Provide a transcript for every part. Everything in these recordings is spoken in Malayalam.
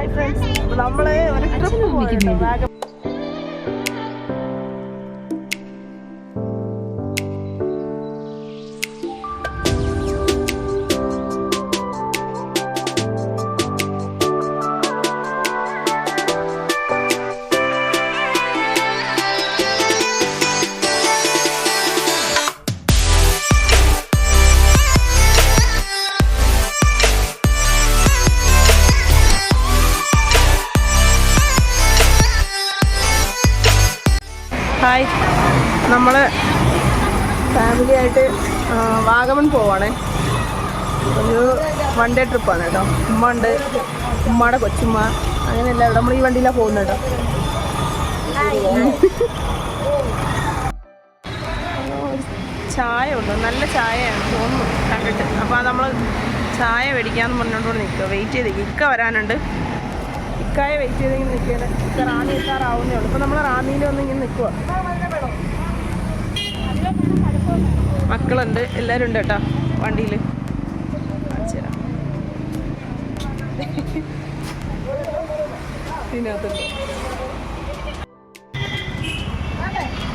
ഹായ് ഫ്രണ്ട്സ് നമ്മൾ ഒരു ട്രിപ്പ് പോയിട്ടോ നമ്മൾ ഫാമിലി ആയിട്ട് വാഗമൺ പോവാണ്. ഒരു വൺ ഡേ ട്രിപ്പാണ് കേട്ടോ. ഉമ്മ ഉണ്ട്. ഉമ്മയുടെ കൊച്ചുമ്മ. അങ്ങനെയല്ല നമ്മൾ ഈ വണ്ടിയിലാണ് പോകുന്നത് കേട്ടോ. ചായ ഉണ്ട് നല്ല ചായയാണ് തോന്നുന്നു. കണ്ടിട്ട്. അപ്പോൾ നമ്മൾ ചായ മേടിക്കാമെന്ന് പറഞ്ഞുകൊണ്ട് നിൽക്കുക വെയിറ്റ് ചെയ്ത് ഇക്ക വരാനുണ്ട്. ഇക്കായ വെയിറ്റ് ചെയ്തെങ്കിൽ നിൽക്കുകയാണ് ഇക്ക റാണി എത്താറാവുന്നേ ഉള്ളൂ. ഇപ്പോൾ നമ്മൾ റാന്നിയിൽ വന്ന് ഇങ്ങനെ നിൽക്കുക മക്കളുണ്ട്. എല്ലാവരും ഉണ്ട് കേട്ടോ വണ്ടിയിൽ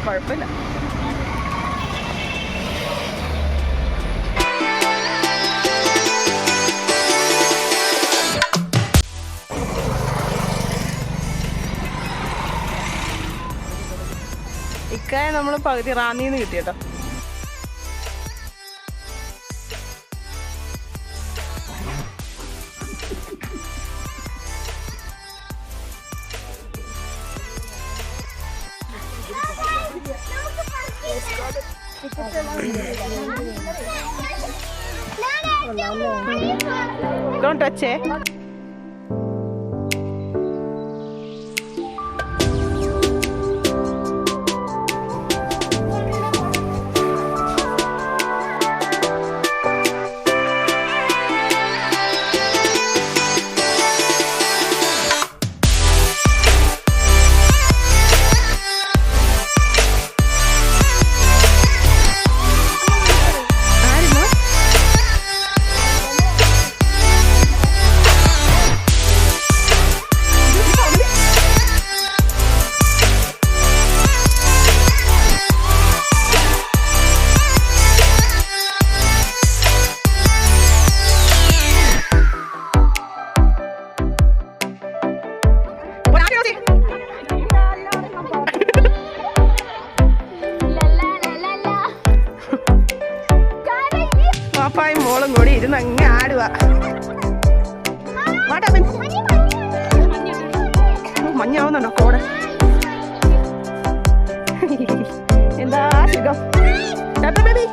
കുഴപ്പമില്ല. ഇക്കായ നമ്മൾ പകുതി റാന്നിന്ന് കിട്ടി Don't touch it. മോളും കൂടി ഇരുന്ന് അങ്ങ് ആടുക. മഞ്ഞാവുന്നുണ്ടോ കോടെ? എന്താ സുഖം? ബേബി?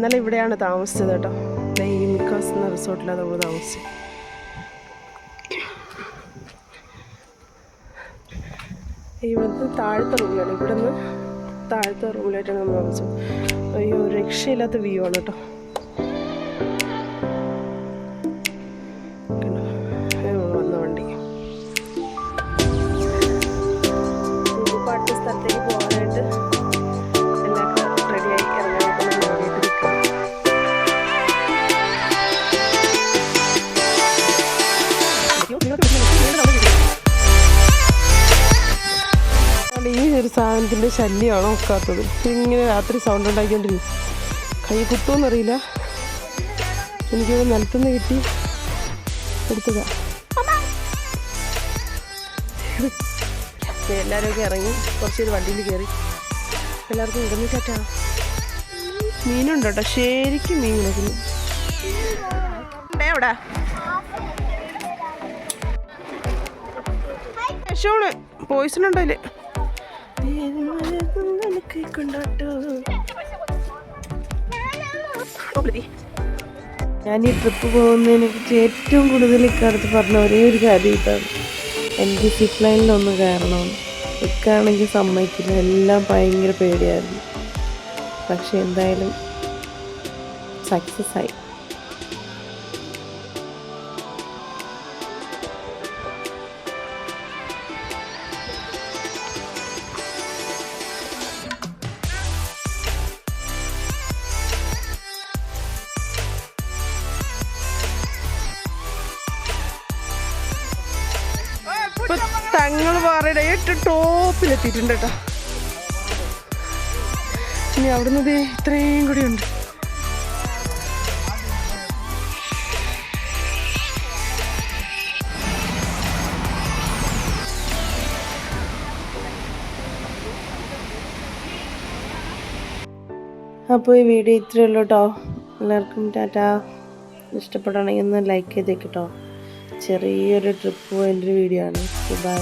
ഇന്നലെ ഇവിടെയാണ് താമസിച്ചത് കേട്ടോ. ഈ എന്ന റിസോർട്ടിലാണ് നമ്മൾ താമസിച്ചത്. ഇവിടുത്തെ താഴത്തെ റൂമിലാണ്. ഇവിടെ നിന്ന് താഴത്തെ റൂമിലായിട്ടാണ് നമ്മൾ താമസിച്ചത്. അയ്യോ രക്ഷയില്ലാത്ത വ്യൂ ആണ് കേട്ടോ. സാധനത്തിന്റെ ശല്യമാണോ ഒക്കാത്തത് ഇങ്ങനെ രാത്രി സൗണ്ട് ഉണ്ടാക്കിക്കൊണ്ടിരിക്കും കൈ കുത്തുമെന്നറിയില്ല എനിക്ക് നിലത്തുനിന്ന് കിട്ടി. എടുത്തതാ. എല്ലാവരും ഒക്കെ ഇറങ്ങി. കുറച്ച് ഒരു വണ്ടിയിൽ കയറി എല്ലാവർക്കും ഇടന്നു ചാറ്റാ മീനുണ്ട് കേട്ടോ ശരിക്കും മീൻ കിടക്കുന്നു. എവിടെ പോയിസൺ ഉണ്ടല്ലേ ഞാൻ ഈ ട്രിപ്പ് പോകുന്നതിനെ കുറിച്ച് ഏറ്റവും കൂടുതൽ ഇക്കാലത്ത് പറഞ്ഞ ഒരേ ഒരു കാര്യം ഇതാണ്. എനിക്ക് സിപ്പ് ലൈനിലൊന്ന് കയറണമെന്ന് ഇക്കാണെങ്കിൽ സമ്മതിക്കില്ല. എല്ലാം ഭയങ്കര പേടിയായിരുന്നു. പക്ഷെ എന്തായാലും സക്സസ് ആയി. തങ്ങൾ പാറയുടെ ഏറ്റവും ടോപ്പിലെത്തിയിട്ടുണ്ട് കേട്ടോ. ഇനി അവിടുന്ന് ഇത്രയും കൂടി ഉണ്ട്. അപ്പോൾ ഈ വീഡിയോ ഇത്രയേ ഉള്ളൂ കേട്ടോ. എല്ലാവർക്കും ടാറ്റാ. ഇഷ്ടപ്പെടുകയാണെങ്കിൽ ഒന്ന് ലൈക്ക് ചെയ്തേക്ക് ചെറിയൊരു ട്രിപ്പ് പോയതിന്റെ വീഡിയോ ആണ്. ബൈ